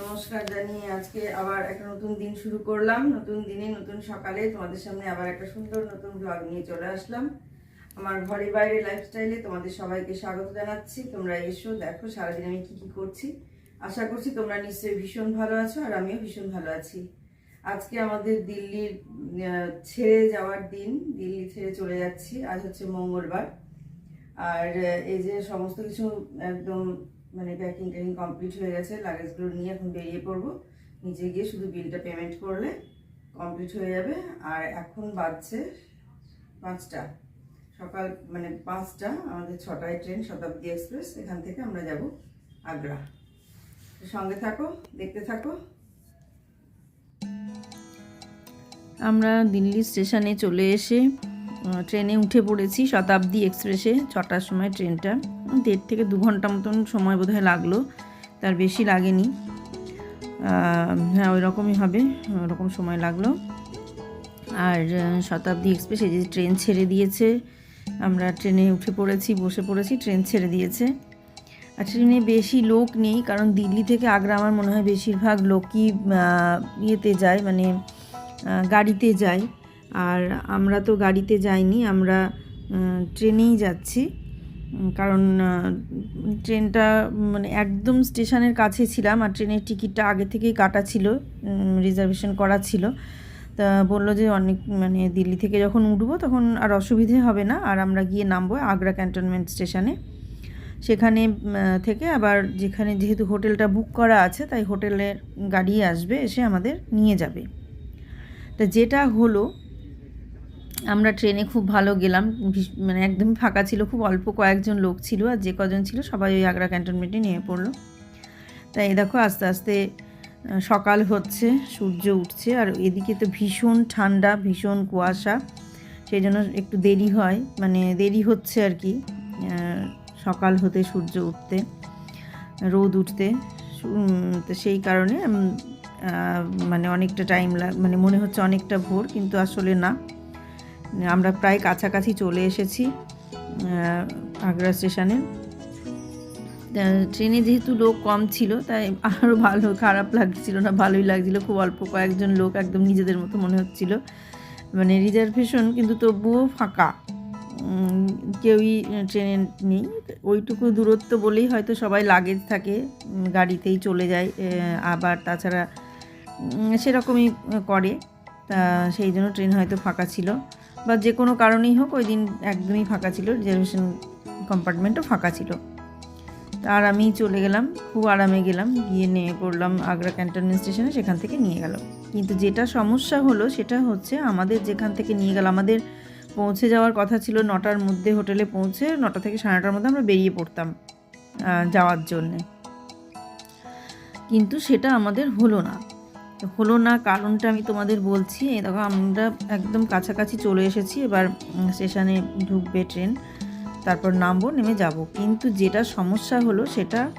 নমস্কার জানিয়ে আজকে আবার একটা নতুন দিন শুরু করলাম। নতুন দিনে, নতুন সকালে তোমাদের সামনে আবার একটা সুন্দর নতুন ব্লগ নিয়ে চলে আসলাম। আমার ঘরে বাইরে লাইফস্টাইলে তোমাদের সবাইকে স্বাগত জানাচ্ছি। তোমরা এসো, দেখো সারাদিন আমি কি কি করছি। আশা করছি তোমরা নিশ্চয়ই ভীষণ ভালো আছো আর আমিও ভীষণ ভালো আছি। আজকে আমাদের দিল্লির ছেড়ে যাওয়ার দিন। দিল্লি ছেড়ে চলে যাচ্ছি। আজ হচ্ছে মঙ্গলবার। আর এই যে সমস্ত কিছু একদম মানে প্যাকিং ট্যাকিং কমপ্লিট হয়ে গেছে লাগেজগুলো নিয়ে এখন বেরিয়ে পড়ব। নিজে গিয়ে শুধু বিলটা পেমেন্ট করলে কমপ্লিট হয়ে যাবে। আর এখন বাজছে পাঁচটা। সকাল মানে পাঁচটা, আমাদের ছটায় ট্রেন শতাব্দী এক্সপ্রেস এখান থেকে আমরা যাব আগ্রা। সঙ্গে থাকো, দেখতে থাকো। আমরা দিল্লি স্টেশনে চলে এসে ট্রেনে উঠে পড়েছি শতাব্দী এক্সপ্রেসে ছটার সময় ট্রেনটা। দেড় থেকে দু ঘণ্টা মতন সময় বোধহয় লাগল, তার বেশি লাগেনি। হ্যাঁ ওই রকমই হবে, ওরকম সময় লাগল। আর শতাব্দী এক্সপ্রেস যে ট্রেন ছেড়ে দিয়েছে, আমরা ট্রেনে উঠে পড়েছি, বসে পড়েছি, ট্রেন ছেড়ে দিয়েছে। আর ট্রেনে বেশি লোক নেই, কারণ দিল্লি থেকে আগ্রা আমার মনে হয় বেশিরভাগ লোকই ইয়েতে যায় মানে গাড়িতে যাই আর আমরা তো গাড়িতে যাইনি, আমরা ট্রেনেই যাচ্ছি। কারণ ট্রেনটা মানে একদম স্টেশনের কাছে ছিলাম আর ট্রেনের টিকিটটা আগে থেকেই কাটা ছিল রিজার্ভেশন করা ছিল। তা বলল যে অনেক মানে দিল্লি থেকে যখন উঠবো তখন আর অসুবিধে হবে না, আর আমরা গিয়ে নামবো আগ্রা ক্যান্টনমেন্ট স্টেশনে। সেখানে থেকে আবার যেখানে যেহেতু হোটেলটা বুক করা আছে, তাই হোটেলের গাড়ি আসবে, এসে আমাদের নিয়ে যাবে। তা যেটা হলো আমরা ট্রেনে খুব ভালো গেলাম। মানে একদমই ফাঁকা ছিল, খুব অল্প কয়েকজন লোক ছিল আর যে কজন ছিল সবাই ওই আগ্রা ক্যান্টনমেন্টে নিয়ে পড়ল। তাই দেখো আস্তে আস্তে সকাল হচ্ছে, সূর্য উঠছে আর এদিকে তো ভীষণ ঠান্ডা, ভীষণ কুয়াশা। সেই জন্য একটু দেরি হয় মানে দেরি হচ্ছে আর কি সকাল হতে, সূর্য উঠতে, রোদ উঠতে। তো সেই কারণে মানে অনেকটা টাইম লাগ মানে মনে হচ্ছে অনেকটা ভোর, কিন্তু আসলে না। আমরা প্রায় কাছাকাছি চলে এসেছি আগ্রা স্টেশনে। ট্রেনে যেহেতু লোক কম ছিল, তাই আরও ভালো খারাপ লাগছিল না, ভালোই লাগছিল। খুব অল্প কয়েকজন লোক একদম নিজেদের মতো মনে হচ্ছিল। মানে রিজার্ভেশন কিন্তু তবুও ফাঁকা। কেউই ট্রেনে নেই। ওইটুকু দূরত্ব বলেই হয়তো সবাই লাগেজ থাকে গাড়িতেই চলে যায় আবার তাছাড়া সেরকমই করে। তা সেই জন্য ট্রেন হয়তো ফাঁকা ছিল। বা যে কোনো কারণেই হোক, ওই দিন একদমই ফাঁকা ছিল। রিজার্ভেশন কম্পার্টমেন্টও ফাঁকা ছিল। আর আমি চলে গেলাম, খুব আরামে গেলাম। গিয়ে নিয়ে পড়লাম আগ্রা ক্যান্টনমেন্ট স্টেশনে, সেখান থেকে নিয়ে গেল। কিন্তু যেটা সমস্যা হলো, সেটা হচ্ছে আমাদের যেখান থেকে নিয়ে গেল, আমাদের পৌঁছে যাওয়ার কথা ছিল নটার মধ্যে হোটেলে পৌঁছে নটা থেকে সাড়ে নটার মধ্যে আমরা বেরিয়ে পড়তাম যাওয়ার জন্যে। কিন্তু সেটা আমাদের হলো না। হলো না কারণটা আমি তোমাদের বলছি। এই দেখো, আমরা একদম কাছাকাছি চলে এসেছি। এবার স্টেশনে ঢুকবে ট্রেন। তারপর নামবো, নেমে যাব। কিন্তু যেটা সমস্যা হলো, সেটা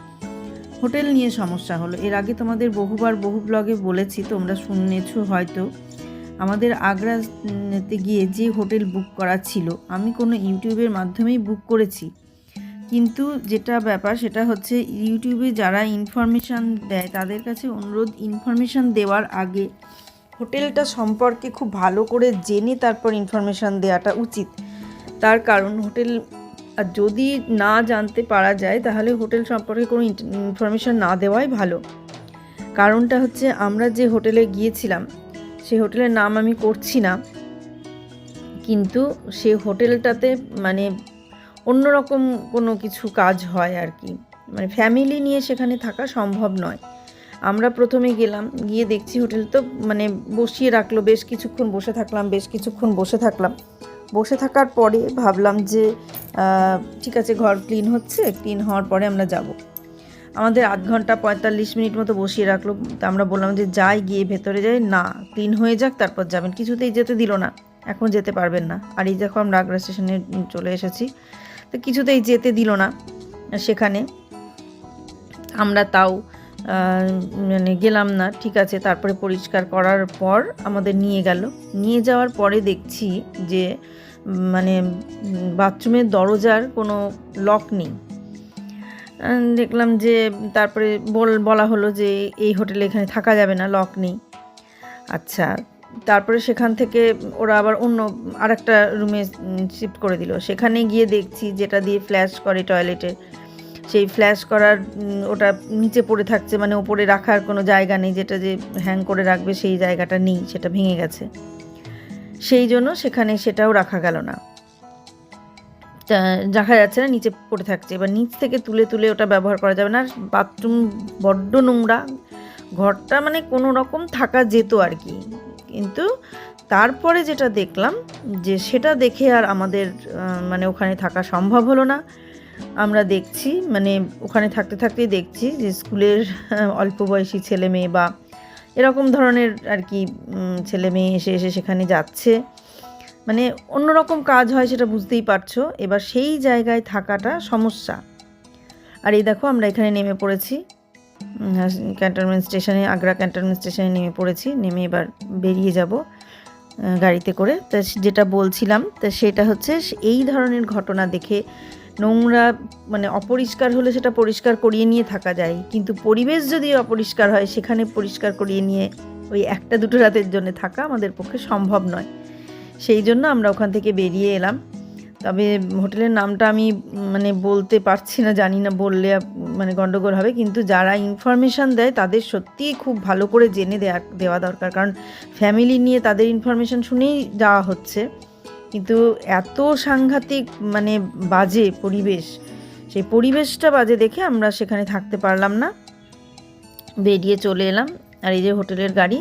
হোটেল নিয়ে সমস্যা হলো। এর আগে তোমাদের বহুবার বহু ব্লগে বলেছি, তোমরা শুনেছো হয়তো। আমাদের আগ্রাতে গিয়ে যে হোটেল বুক করা ছিল, আমি কোনো ইউটিউবের মাধ্যমেই বুক করেছি। কিন্তু যেটা ব্যাপার সেটা হচ্ছে ইউটিউবে যারা ইনফরমেশান দেয়, তাদের কাছে অনুরোধ ইনফরমেশান দেওয়ার আগে হোটেলটা সম্পর্কে খুব ভালো করে জেনে তারপর ইনফরমেশান দেওয়াটা উচিত। তার কারণ হোটেল, আর যদি না জানতে পারা যায়, তাহলে হোটেল সম্পর্কে কোনো ইনফরমেশান না দেওয়াই ভালো। কারণটা হচ্ছে আমরা যে হোটেলে গিয়েছিলাম সেই হোটেলের নাম আমি করছি না। কিন্তু সে হোটেলটাতে মানে অন্যরকম কোনো কিছু কাজ হয় আর কি। মানে ফ্যামিলি নিয়ে সেখানে থাকা সম্ভব নয়। আমরা প্রথমে গেলাম, গিয়ে দেখছি হোটেল তো মানে বসিয়ে রাখল, বেশ কিছুক্ষণ বসে থাকলাম, বেশ কিছুক্ষণ বসে থাকলাম। বসে থাকার পরে ভাবলাম যে ঠিক আছে, ঘর ক্লিন হচ্ছে ক্লিন হওয়ার পরে আমরা যাব। আমাদের আধ ঘণ্টা পঁয়তাল্লিশ মিনিট মতো বসিয়ে রাখল। তা আমরা বললাম যে, যাই, গিয়ে ভেতরে যাই। না ক্লিন হয়ে যাক, তারপর যাবেন। কিছুতেই যেতে দিল না। এখন যেতে পারবেন না। আর এই দেখো, আমরা আগ্রা স্টেশনে চলে এসেছি। তো কিছুতেই যেতে দিল না সেখানে। আমরা তাও মানে গেলাম না, ঠিক আছে, তারপরে পরিষ্কার করার পর আমাদের নিয়ে গেল। নিয়ে যাওয়ার পরে দেখছি যে মানে বাথরুমের দরজার কোনো লক নেই। দেখলাম যে তারপরে বল, বলা হলো যে এই হোটেলে এখানে থাকা যাবে না, লক নেই। আচ্ছা তারপরে সেখান থেকে ওরা আবার অন্য আরেকটা রুমে শিফট করে দিল। সেখানে গিয়ে দেখছি যেটা দিয়ে ফ্ল্যাশ করে টয়লেটে সেই ফ্ল্যাশ করার ওটা নিচে পড়ে থাকছে মানে ওপরে রাখার কোনো জায়গা নেই, যেটা যে হ্যাং করে রাখবে সেই জায়গাটা নেই, সেটা ভেঙে গেছে। সেই জন্য সেখানে সেটাও রাখা গেল না। দেখা যাচ্ছে না নিচে পড়ে থাকছে। এবার নিচ থেকে তুলে তুলে ওটা ব্যবহার করা যাবে না। বাথরুম বড্ড নোংরা। ঘরটা মানে কোনো রকম থাকা যেত আর কি। কিন্তু তারপরে যেটা দেখলাম যে সেটা দেখে আর আমাদের মানে ওখানে থাকা সম্ভব হলো না। আমরা দেখছি মানে ওখানে থাকতে থাকতেই দেখছি যে স্কুলের অল্প বয়সী ছেলে মেয়ে বা এরকম ধরনের আর কি ছেলে মেয়ে এসে এসে সেখানে যাচ্ছে। মানে অন্যরকম কাজ হয় সেটা বুঝতেই পারছ। এবার সেই জায়গায় থাকাটা সমস্যা। আর এই দেখো আমরা এখানে নেমে পড়েছি। ক্যান্টনমেন্ট স্টেশনে আগ্রা ক্যান্টনমেন্ট স্টেশনে নেমে পড়েছি। নেমে এবার বেরিয়ে যাব গাড়িতে করে। তা যেটা বলছিলাম, তা সেটা হচ্ছে এই ধরনের ঘটনা দেখে নোংরা মানে অপরিষ্কার হলে সেটা পরিষ্কার করিয়ে নিয়ে থাকা যায়। কিন্তু পরিবেশ যদি অপরিষ্কার হয়, সেখানে পরিষ্কার করিয়ে নিয়ে ওই একটা দুটো রাতের জন্য থাকা আমাদের পক্ষে সম্ভব নয়। সেই জন্য আমরা ওখান থেকে বেরিয়ে এলাম। তবে হোটেলের নামটা আমি মানে বলতে পারছি না, জানি না, বললে মানে গন্ডগোল হবে, কিন্তু যারা ইনফরমেশান দেয়, তাদের সত্যিই খুব ভালো করে জেনে দেওয়া দরকার। কারণ ফ্যামিলি নিয়ে তাদের ইনফরমেশান শুনেই যাওয়া হচ্ছে, কিন্তু এত সাংঘাতিক মানে বাজে পরিবেশ, সেই পরিবেশটা বাজে দেখে আমরা সেখানে থাকতে পারলাম না। বেরিয়ে চলে এলাম, আর এই যে হোটেলের গাড়ি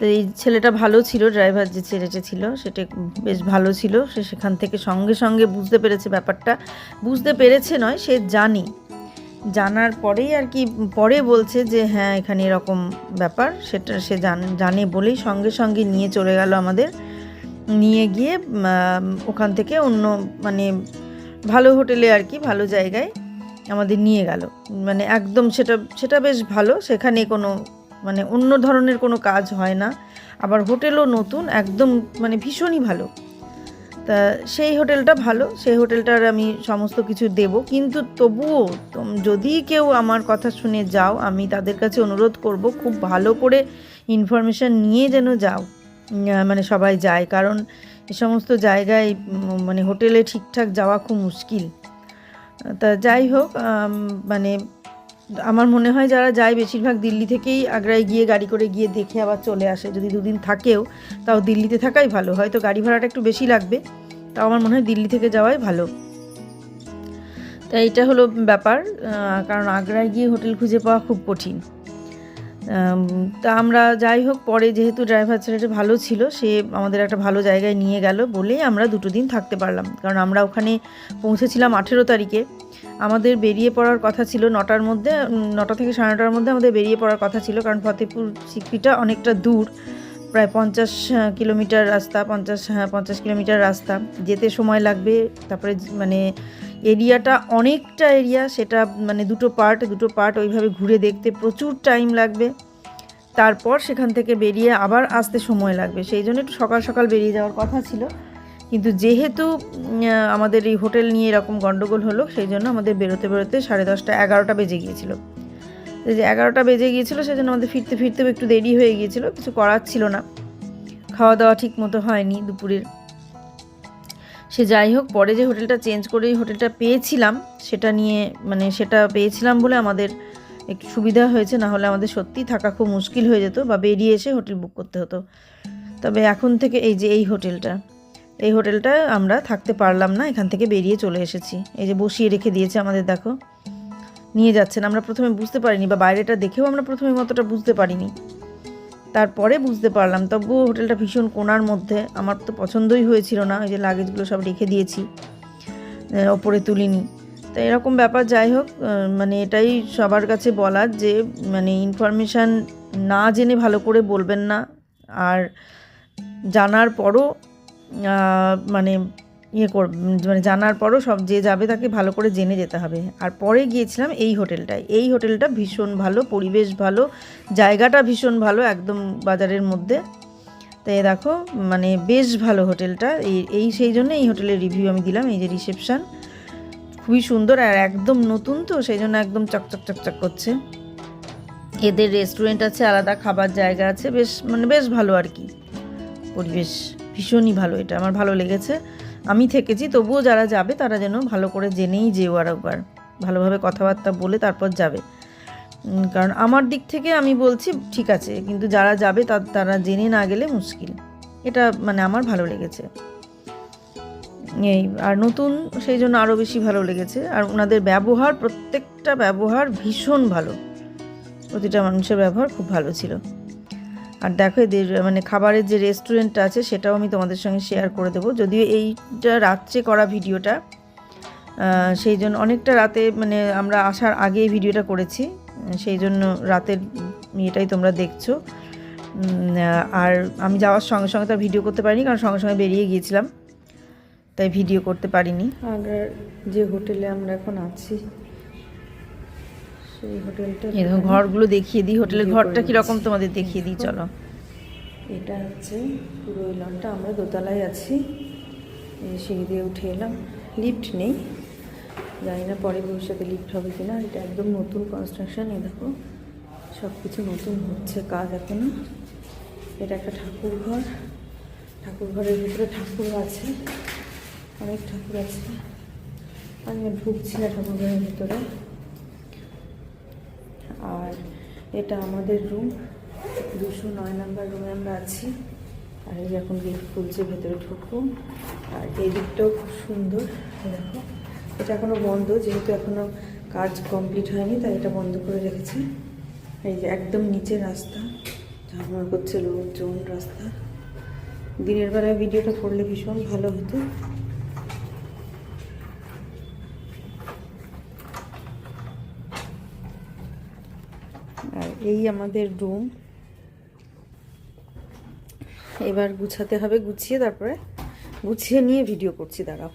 তো এই ছেলেটা ভালো ছিল ড্রাইভার যে ছেলেটা ছিল, সেটা বেশ ভালো ছিল। সে সেখান থেকে সঙ্গে সঙ্গে বুঝতে পেরেছে ব্যাপারটা। বুঝতে পেরেছে নয়, সে জানি। জানার পরেই আর কি, পরে বলছে যে হ্যাঁ এখানে এরকম ব্যাপার। সেটা সে জান- জানে বলেই সঙ্গে সঙ্গে নিয়ে চলে গেল আমাদের। নিয়ে গিয়ে ওখান থেকে অন্য মানে ভালো হোটেলে আর কি, ভালো জায়গায় আমাদের নিয়ে গেল। মানে একদম সেটা সেটা বেশ ভালো। সেখানে কোনো মানে অন্য ধরনের কোনো কাজ হয় না। আবার হোটেলও নতুন, একদম মানে ভীষণই ভালো। তা সেই হোটেলটা ভালো, সেই হোটেলটার আমি সমস্ত কিছু দেব। কিন্তু তবুও যদি কেউ আমার কথা শুনে যাও, আমি তাদের কাছে অনুরোধ করব খুব ভালো করে ইনফরমেশান নিয়ে যেন যাও। মানে সবাই যায়, কারণ এ সমস্ত জায়গায় মানে হোটেলে ঠিকঠাক যাওয়া খুব মুশকিল। তা যাই হোক মানে আমার মনে হয় যারা যায় বেশিরভাগ দিল্লি থেকেই আগ্রায় গিয়ে গাড়ি করে গিয়ে দেখে আবার চলে আসে। যদি দুদিন থাকেও, তাও দিল্লিতে থাকাই ভালো। হয়তো গাড়ি ভাড়াটা একটু বেশি লাগবে, তাও আমার মনে হয় দিল্লি থেকে যাওয়াই ভালো। তা এটা হলো ব্যাপার কারণ আগ্রায় গিয়ে হোটেল খুঁজে পাওয়া খুব কঠিন। তা আমরা যাই হোক, পরে যেহেতু ড্রাইভার ছেলেটা ভালো ছিল, সে আমাদের একটা ভালো জায়গায় নিয়ে গেল বলেই আমরা দুটো দিন থাকতে পারলাম। কারণ আমরা ওখানে পৌঁছেছিলাম আঠেরো তারিখে। আমাদের বেরিয়ে পড়ার কথা ছিল নটার মধ্যে নটা থেকে সাড়ে নটার মধ্যে আমাদের বেরিয়ে পড়ার কথা ছিল, কারণ ফতেপুর সিকরিটা অনেকটা দূর, প্রায় পঞ্চাশ কিলোমিটার রাস্তা, পঞ্চাশ হ্যাঁ পঞ্চাশ কিলোমিটার রাস্তা। যেতে সময় লাগবে, তারপরে মানে এরিয়াটা অনেকটা এরিয়া, সেটা মানে দুটো পার্ট দুটো পার্ট ওইভাবে ঘুরে দেখতে প্রচুর টাইম লাগবে। তারপর সেখান থেকে বেরিয়ে আবার আসতে সময় লাগবে। সেই জন্য একটু সকাল সকাল বেরিয়ে যাওয়ার কথা ছিল। কিন্তু যেহেতু আমাদের এই হোটেল নিয়ে এরকম গণ্ডগোল হলো, সেই জন্য আমাদের বেরোতে বেরোতে সাড়ে দশটা, এগারোটা বেজে গিয়েছিল। যে এগারোটা বেজে গিয়েছিল সেজন্য আমাদের ফিরতে ফিরতেও একটু দেরি হয়ে গিয়েছিল, কিছু করার ছিল না। খাওয়া দাওয়া ঠিক মতো হয়নি দুপুরের। সে যাই হোক, পরে যে হোটেলটা চেঞ্জ করে হোটেলটা পেয়েছিলাম, সেটা নিয়ে মানে সেটা পেয়েছিলাম বলে আমাদের একটু সুবিধা হয়েছে, না হলে আমাদের সত্যিই থাকা খুব মুশকিল হয়ে যেত বা বেরিয়ে এসে হোটেল বুক করতে হতো। তবে এখন থেকে এই যে এই হোটেলটা এই হোটেলটা আমরা থাকতে পারলাম না, এখান থেকে বেরিয়ে চলে এসেছি। এই যে বসিয়ে রেখে দিয়েছে আমাদের, দেখো। নিয়ে যাচ্ছেন, আমরা প্রথমে বুঝতে পারিনি বা বাইরেটা দেখেও আমরা প্রথমে মতোটা বুঝতে পারিনি। তারপরে বুঝতে পারলাম, তবুও হোটেলটা ভীষণ কোনার মধ্যে। আমার তো পছন্দই হয়েছিল না, ওই যে লাগেজগুলো সব রেখে দিয়েছি ওপরে তুলিনি। তো এরকম ব্যাপার, যাই হোক মানে এটাই সবার কাছে বলার যে মানে ইনফরমেশান না জেনে ভালো করে বলবেন না, আর জানার পরও মানে ইয়ে কর মানে জানার পরও সব যে যাবে তাকে ভালো করে জেনে যেতে হবে। আর পরে গিয়েছিলাম এই হোটেলটায়। এই হোটেলটা ভীষণ ভালো, পরিবেশ ভালো, জায়গাটা ভীষণ ভালো একদম বাজারের মধ্যে। তাই দেখো মানে বেশ ভালো হোটেলটা। এই এই সেই জন্য এই হোটেলের রিভিউ আমি দিলাম, এই যে রিসেপশান। খুবই সুন্দর আর একদম নতুন তো, সেই জন্য একদম চকচক চকচক করছে। এদের রেস্টুরেন্ট আছে, আলাদা খাবার জায়গা আছে, বেশ মানে বেশ ভালো আর কি। পরিবেশ। ভীষণই ভালো এটা, আমার ভালো লেগেছে। আমি থেকেছি, তবুও যারা যাবে তারা যেন ভালো করে জেনেই যেও আর একবার। ভালোভাবে কথাবার্তা বলে তারপর যাবে। কারণ আমার দিক থেকে আমি বলছি, ঠিক আছে, কিন্তু যারা যাবে তারা জেনে না গেলে মুশকিল। এটা মানে আমার ভালো লেগেছে। এই, আর নতুন, সেই জন্য আরও বেশি ভালো লেগেছে। আর ওনাদের ব্যবহার, প্রত্যেকটা ব্যবহার ভীষণ ভালো। প্রতিটা মানুষের ব্যবহার খুব ভালো ছিল। আর দেখো এদের মানে খাবারের যে রেস্টুরেন্টটা আছে, সেটাও আমি তোমাদের সঙ্গে শেয়ার করে দেবো। যদিও এইটা রাত্রে করা ভিডিওটা সেই জন্য অনেকটা রাতে মানে আমরা আসার আগে ভিডিওটা করেছি। সেই জন্য রাতের ইয়েটাই তোমরা দেখছ। আর আমি যাওয়ার সঙ্গে সঙ্গে তো ভিডিও করতে পারিনি, কারণ সঙ্গে সঙ্গে বেরিয়ে গিয়েছিলাম। তাই ভিডিও করতে পারিনি। আর যে হোটেলে আমরা এখন আছি সেই হোটেলটা ঘরগুলো দেখিয়ে দিই। হোটেলের ঘরটা করে কীরকম তোমাদের দেখিয়ে দিই চলো। এটা হচ্ছে পুরো এই লনটা আমরা দোতলায় আছি। সিঁড়ি দিয়ে উঠে এলাম। লিফট নেই। জানি না পরে ভবিষ্যতে লিফট হবে কিনা। এটা একদম নতুন কনস্ট্রাকশন এই দেখো। সব কিছু নতুন হচ্ছে কাজ এখনও। এটা একটা ঠাকুর ঘর ঠাকুর ঘরের ভিতরে ঠাকুর আছে। অনেক ঠাকুর আছে। আমি ঢুকছি না ঠাকুর ঘরের ভিতরে। আর এটা আমাদের রুম দুশো নয় নাম্বার রুমে আমরা আছি। আর এই এখন গেট খুলছে, ভেতরে ঢুকবো। আর এই দিকটাও খুব সুন্দর দেখো। এটা এখনও বন্ধ, যেহেতু এখনও কাজ কমপ্লিট হয়নি, তাই এটা বন্ধ করে রেখেছে। এই যে একদম নিচে রাস্তা ঝামড় করছে লোকজন রাস্তা। দিনের বেলায় ভিডিওটা করলে ভীষণ ভালো হতো আর এই আমাদের রুম এবার গুছাতে হবে, গুছিয়ে তারপরে গুছিয়ে নিয়ে ভিডিও করছি, দাঁড়াও।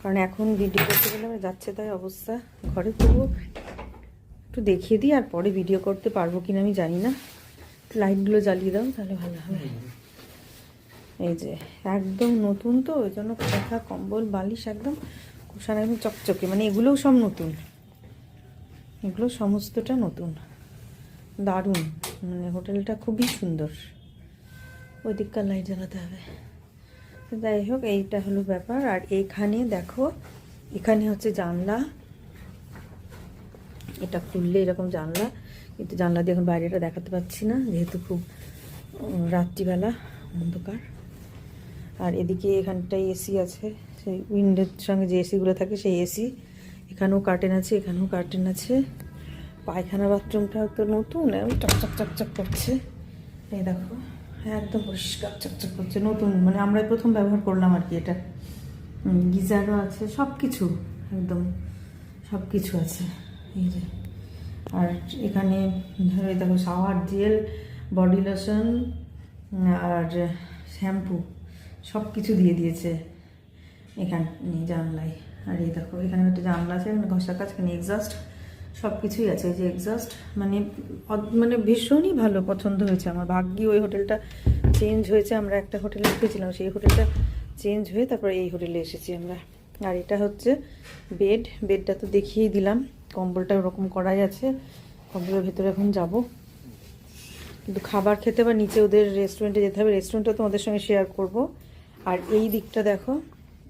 কারণ এখন ভিডিও করতে গেলে যাচ্ছে তাই অবস্থা। ঘরে তবু একটু দেখিয়ে দিই, আর পরে ভিডিও করতে পারব কিনা আমি জানি না। লাইটগুলো জ্বালিয়ে দাও, তাহলে ভালো হবে। এই যে, একদম নতুন তো, ওই জন্য কথা, কম্বল, বালিশ একদম কুষান একদম চকচকে মানে এগুলোও সব নতুন। এগুলো সমস্তটা নতুন। দারুণ। মানে হোটেলটা খুবই সুন্দর। ওই দিককার লাইট জ্বালাতে হবে। যাই হোক, এইটা হলো ব্যাপার। আর এইখানে দেখো, এখানে হচ্ছে জানলা। এটা খুললে এরকম জানলা। কিন্তু জানলা দিয়ে এখন বাইরেটা দেখাতে পাচ্ছি না, যেহেতু খুব রাত্রিবেলা, অন্ধকার। আর এদিকে এখানটায় এসি আছে। সেই উইন্ডোর সঙ্গে যে এসিগুলো থাকে, সেই এসি এখানেও কার্টেন আছে, এখানেও কার্টেন আছে। পায়খানা বাথরুমটাও তো নতুন চকচক চকচক করছে। এই দেখো একদম পরিষ্কার চকচক করছে, নতুন মানে আমরা প্রথম ব্যবহার করলাম আর কি এটা। গিজারও আছে সব কিছু একদম সব কিছু আছে। এই যে, আর এখানে ধরো দেখো শাওয়ার জেল বডি লোশন আর শ্যাম্পু সব কিছু দিয়ে দিয়েছে এখানে, জানলায়। আর এই দেখো, এখানে একটা জানলা আছে এখানে ঘষা কাজ, এখানে এক্সস্ট সব কিছুই আছে যে এক্সস্ট মানে মানে ভীষণই ভালো পছন্দ হয়েছে আমার। ভাগ্যি ওই হোটেলটা চেঞ্জ হয়েছে, আমরা একটা হোটেলে উঠেছিলাম সেই হোটেলটা চেঞ্জ হয়ে তারপরে এই হোটেলে এসেছি আমরা। আর এটা হচ্ছে বেড বেডটা তো দেখিয়েই দিলাম, কম্বলটা ওরকম করাই আছে, কম্বলের ভেতরে এখন যাব। কিন্তু খাবার খেতে বা নিচে ওদের রেস্টুরেন্টে যেতে হবে রেস্টুরেন্টটা তোমাদের সঙ্গে শেয়ার করব। আর এই দিকটা দেখো,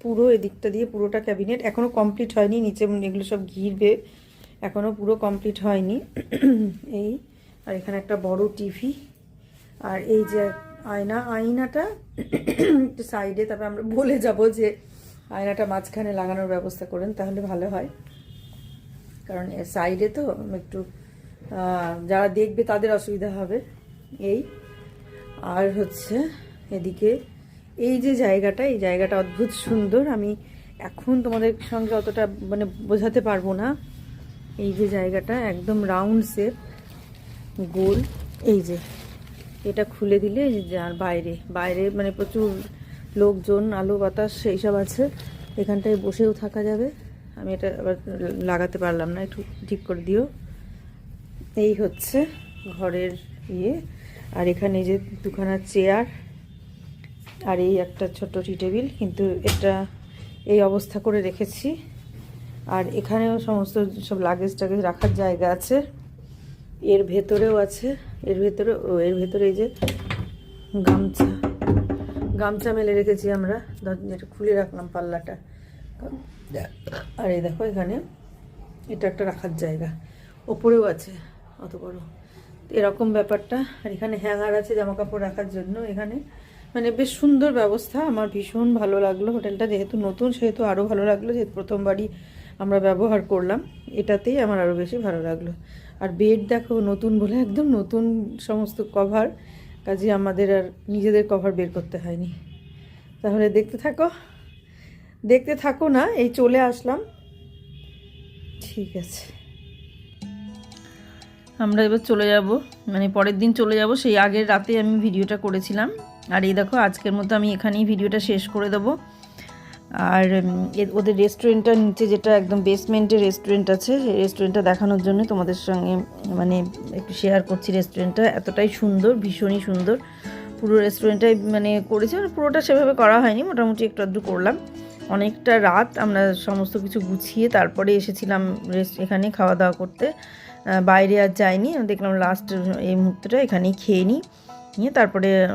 পুরো এদিকটা দিয়ে পুরোটা ক্যাবিনেট এখনও কমপ্লিট হয়নি, নিচে এগুলো সব ঘিরবে। এখনও পুরো কমপ্লিট হয়নি। এই, আর এখানে একটা বড় টিভি আর এই যে আয়না, আয়নাটা একটু সাইডে তারপর আমরা বলে যাব যে আয়নাটা মাঝখানে লাগানোর ব্যবস্থা করেন, তাহলে ভালো হয়। কারণ সাইডে তো একটু যারা দেখবে তাদের অসুবিধা হবে। এই, আর হচ্ছে এদিকে এই যে জায়গাটা, এই জায়গাটা অদ্ভুত সুন্দর। আমি এখন তোমাদের সঙ্গে অতটা মানে বোঝাতে পারব না। এই যে জায়গাটা একদম রাউন্ড শেপ গোল। এই যে, এটা খুলে দিলে আর বাইরে বাইরে মানে প্রচুর লোকজন, আলো, বাতাস, সেই সব আছে। এখানটায় বসেও থাকা যাবে। আমি এটা আবার লাগাতে পারলাম না, একটু ঠিক করে দিও। এই হচ্ছে ঘরের ইয়ে। আর এখানে যে দুখানা চেয়ার আর এই একটা ছোট টি টেবিল। কিন্তু এটা এই অবস্থা করে রেখেছি। আর এখানেও সমস্ত সব লাগেজ টাগেজ রাখার জায়গা আছে। এর ভেতরেও আছে। এর ভেতরে এর ভেতরে এই যে গামছা। গামছা মেলে রেখেছি আমরা। যেটা খুলে রাখলাম পাল্লাটা। আর এই দেখো এখানে, এটা একটা রাখার জায়গা। ওপরেও আছে, অত বড়। এরকম ব্যাপারটা। আর এখানে হ্যাঙ্গার আছে জামা কাপড় রাখার জন্য এখানে। মানে বেশ সুন্দর ব্যবস্থা। আমার ভীষণ ভালো লাগল। হোটেলটা যেহেতু নতুন, সেহেতু আরও ভালো লাগল। যেহেতু প্রথমবারই আমরা ব্যবহার করলাম, এটাতেই আমার আরও বেশি ভালো লাগল। আর বেড দেখো, নতুন বলে একদম নতুন সমস্ত কভার কাজে আমাদের আর নিজেদের কভার বের করতে হয়নি। তাহলে দেখতে থাকো দেখতে থাকো না, এই চলে আসলাম। ঠিক আছে। আমরা এবার চলে যাব মানে পরের দিন চলে যাব, সেই আগের রাতে আমি ভিডিওটা করেছিলাম। আর এই দেখো, আজকের মতো আমি এখানেই ভিডিওটা শেষ করে দেবো। আর ওদের রেস্টুরেন্টটার নিচে যেটা একদম বেসমেন্টে রেস্টুরেন্ট আছে সেই রেস্টুরেন্টটা দেখানোর জন্য তোমাদের সঙ্গে মানে একটু শেয়ার করছি রেস্টুরেন্টটা এতটাই সুন্দর, ভীষণই সুন্দর। পুরো রেস্টুরেন্টটাই মানে করেছে। পুরোটা সেভাবে করা হয়নি। মোটামুটি একটু আধটু করলাম। অনেকটা রাত আমরা সমস্ত কিছু গুছিয়ে তারপরে এসেছিলাম রেস্ট এখানে খাওয়া দাওয়া করতে বাইরে আর যাইনি। দেখলাম লাস্ট এই মুহূর্তটা এখানেই খেয়ে নিই। নিয়ে তারপরে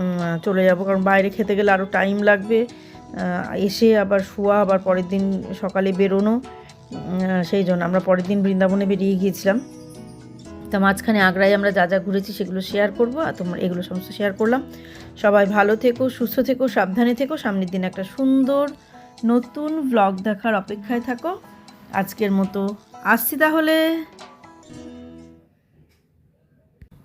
চলে যাব। কারণ বাইরে খেতে গেলে আরও টাইম লাগবে। এসে আবার শোয়া, আবার পরের দিন সকালে বেরোনো সেই জন্য আমরা পরের দিন বৃন্দাবনে বেরিয়ে গিয়েছিলাম। তা মাঝখানে আগ্রায় আমরা যা যা ঘুরেছি সেগুলো শেয়ার করব আর তোমরা এগুলো সমস্ত শেয়ার করলাম। সবাই ভালো থেকো, সুস্থ থেকো, সাবধানে থেকো। সামনের দিন একটা সুন্দর নতুন ব্লগ দেখার অপেক্ষায় থাকো। আজকের মতো আসছি তাহলে।